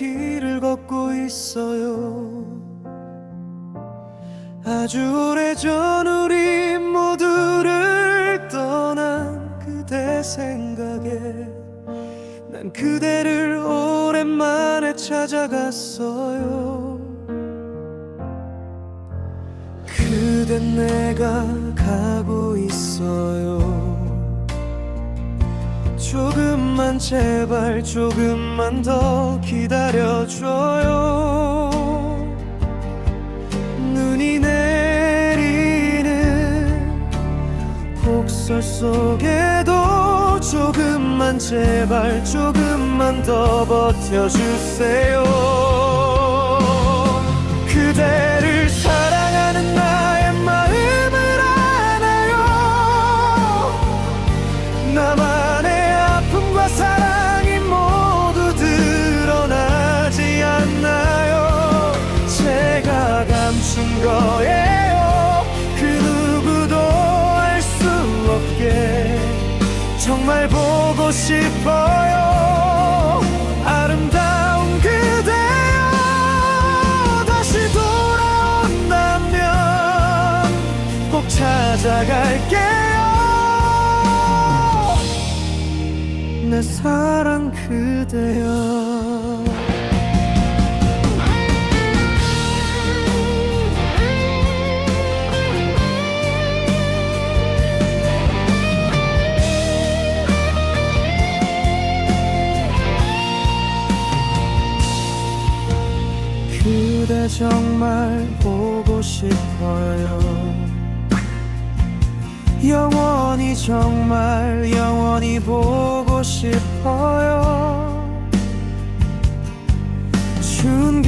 길을 걷고 있어요. 아주 오래전 우리 모두를 떠난 그대 생각에 난 그대를 오랜만에 찾아갔어요. 그댄 내가 가고 있어요 조금만 제발 조금만 더 기다려줘요. 눈이 내리는 폭설 속에도 조금만 제발 조금만 더 버텨주세요. 그대를 사랑하는 나 정말 보고 싶어요. 아름다운 그대여 다시 돌아온다면 꼭 찾아갈게요. 내 사랑 그대여 정말 보고 싶어요. 영원히 정말 영원히 보고 싶어요. 추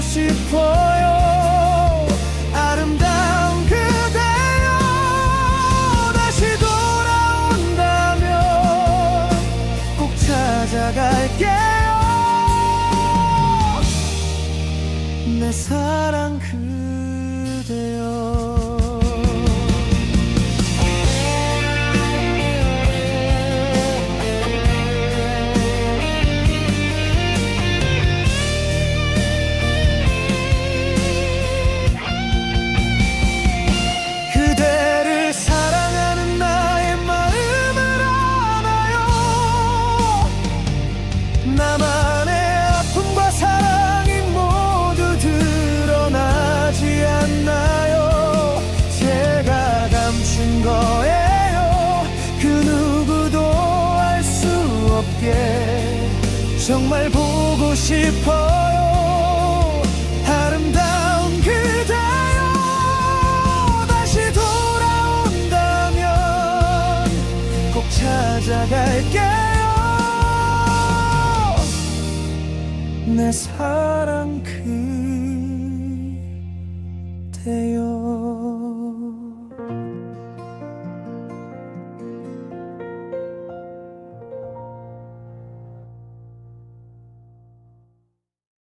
싶어요 없게 정말 보고 싶어요. 아름다운 그대여 다시 돌아온다면 꼭 찾아갈게요. 내 사랑 그대여